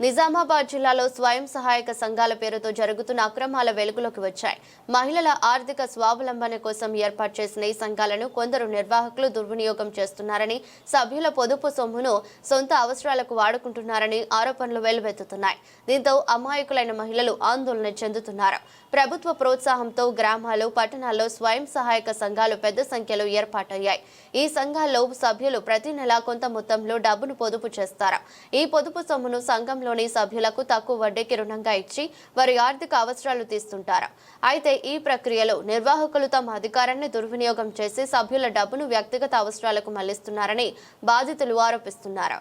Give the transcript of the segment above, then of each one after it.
నిజామాబాద్ జిల్లాలో స్వయం సహాయక సంఘాల పేరుతో జరుగుతున్న అక్రమాల వెలుగులోకి వచ్చాయి. మహిళల ఆర్థిక స్వావలంబన కోసం ఏర్పాటు చేసిన ఈ సంఘాలను కొందరు నిర్వాహకులు దుర్వినియోగం చేస్తున్నారని సభ్యుల పొదుపు సొమ్మును సొంత అవసరాలకు వాడుకుంటున్నారని ఆరోపణలు వెల్లువెత్తుతున్నాయి దీంతో అమాయకులైన మహిళలు ఆందోళన చెందుతున్నారు. ప్రభుత్వ ప్రోత్సాహంతో గ్రామాలు పట్టణాల్లో స్వయం సహాయక సంఘాలు పెద్ద సంఖ్యలో ఏర్పాటయ్యాయి. ఈ సంఘాల్లో సభ్యులు ప్రతి నెల కొంత మొత్తంలో డబ్బును పొదుపు చేస్తారు. ఈ పొదుపు సొమ్మును కుటుంబంలోని సభ్యులకు తక్కువ వడ్డీకి రుణంగా ఇచ్చి వారి ఆర్థిక అవసరాలు తీస్తుంటారు. అయితే ఈ ప్రక్రియలో నిర్వాహకులు తమ అధికారాన్ని దుర్వినియోగం చేసి సభ్యుల డబ్బును వ్యక్తిగత అవసరాలకు మళ్ళిస్తున్నారని బాధితులు ఆరోపిస్తున్నారు.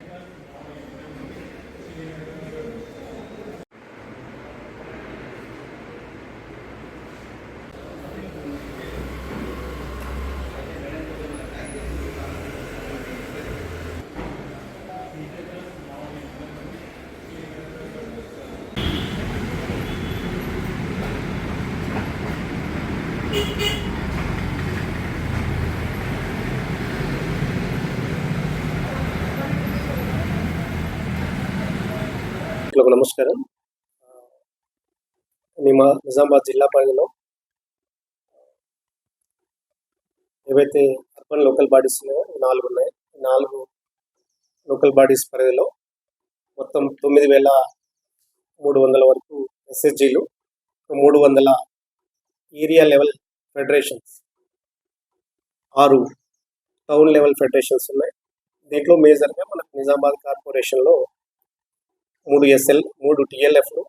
నమస్కారం. మేము నిజామాబాద్ జిల్లా పరిధిలో ఏవైతే అర్బన్ లోకల్ బాడీస్ ఉన్నాయో నాలుగు ఉన్నాయి. నాలుగు లోకల్ బాడీస్ పరిధిలో మొత్తం తొమ్మిది వేల మూడు వందల వరకు ఎస్ఎస్జీలు మూడు వందల ఏరియా లెవెల్ ఫెడరేషన్స్. ఆరు టౌన్ లెవెల్ ఫెడరేషన్స్ ఉన్నాయి. దీంట్లో మేజర్గా మనకు నిజామాబాద్ కార్పొరేషన్లో మూడు ఎస్ఎల్ మూడు టిఎల్ఎఫ్లు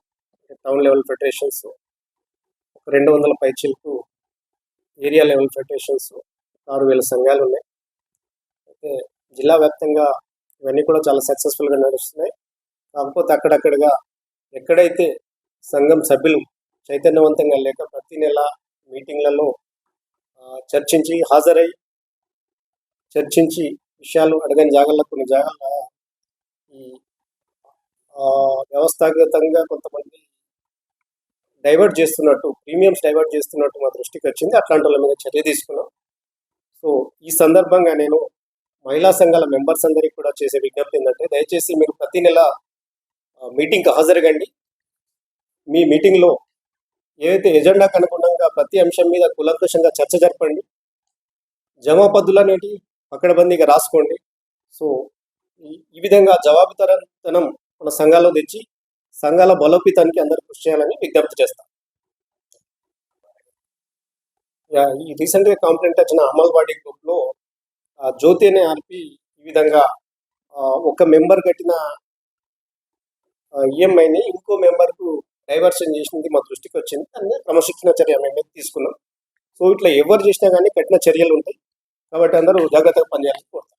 టౌన్ లెవెల్ ఫెడరేషన్స్ ఒక రెండు వందల పైచీలకు ఏరియా లెవెల్ ఫెడరేషన్స్ ఆరు వేల సంఘాలు ఉన్నాయి. అయితే జిల్లా వ్యాప్తంగా ఇవన్నీ కూడా చాలా సక్సెస్ఫుల్గా నడుస్తున్నాయి. కాకపోతే అక్కడక్కడగా ఎక్కడైతే సంఘం సభ్యులు చైతన్యవంతంగా లేక ప్రతి నెల మీటింగ్లలో చర్చించి హాజరై చర్చించి విషయాలు అడగని జాగాలో కొన్ని జాగాల్లో ఈ వ్యవస్థాగతంగా కొంతమంది డైవర్ట్ చేస్తున్నట్టు ప్రీమియమ్స్ డైవర్ట్ చేస్తున్నట్టు మా దృష్టికి వచ్చింది. అట్లాంటి వాళ్ళ మీద చర్య తీసుకున్నాం. సో ఈ సందర్భంగా నేను మహిళా సంఘాల మెంబర్స్ అందరికీ కూడా చేసే విజ్ఞప్తి ఏంటంటే దయచేసి మీరు ప్రతి నెల మీటింగ్కి హాజరుగండి. మీ మీటింగ్లో ఏదైతే ఎజెండాకు విధంగా ప్రతి అంశం మీద కులంకుషంగా చర్చ జరపండి. జమా పద్దులు అనేటి పక్కడబందీగా రాసుకోండి. సో ఈ- విధంగా జవాబుతరతనం మన సంఘాల్లో తెచ్చి సంఘాల బలోపేతానికి అందరూ కృషి చేయాలని విజ్ఞప్తి చేస్తాం. ఈ రీసెంట్గా కంప్లైంట్ వచ్చిన అమల్వాడి గ్రూప్లో జ్యోతి అనే ఆర్పి ఈ విధంగా ఒక మెంబర్ కట్టిన ఈఎంఐని ఇంకో మెంబర్కు డైవర్షన్ చేసింది మా దృష్టికి వచ్చింది. దాన్ని క్రమశిక్షణ చర్య మేము తీసుకున్నాం. సో ఇట్లా ఎవరు చేసినా కానీ కఠిన చర్యలు ఉంటాయి. కాబట్టి అందరూ జాగ్రత్తగా పనిచేయాలని కోరుతాం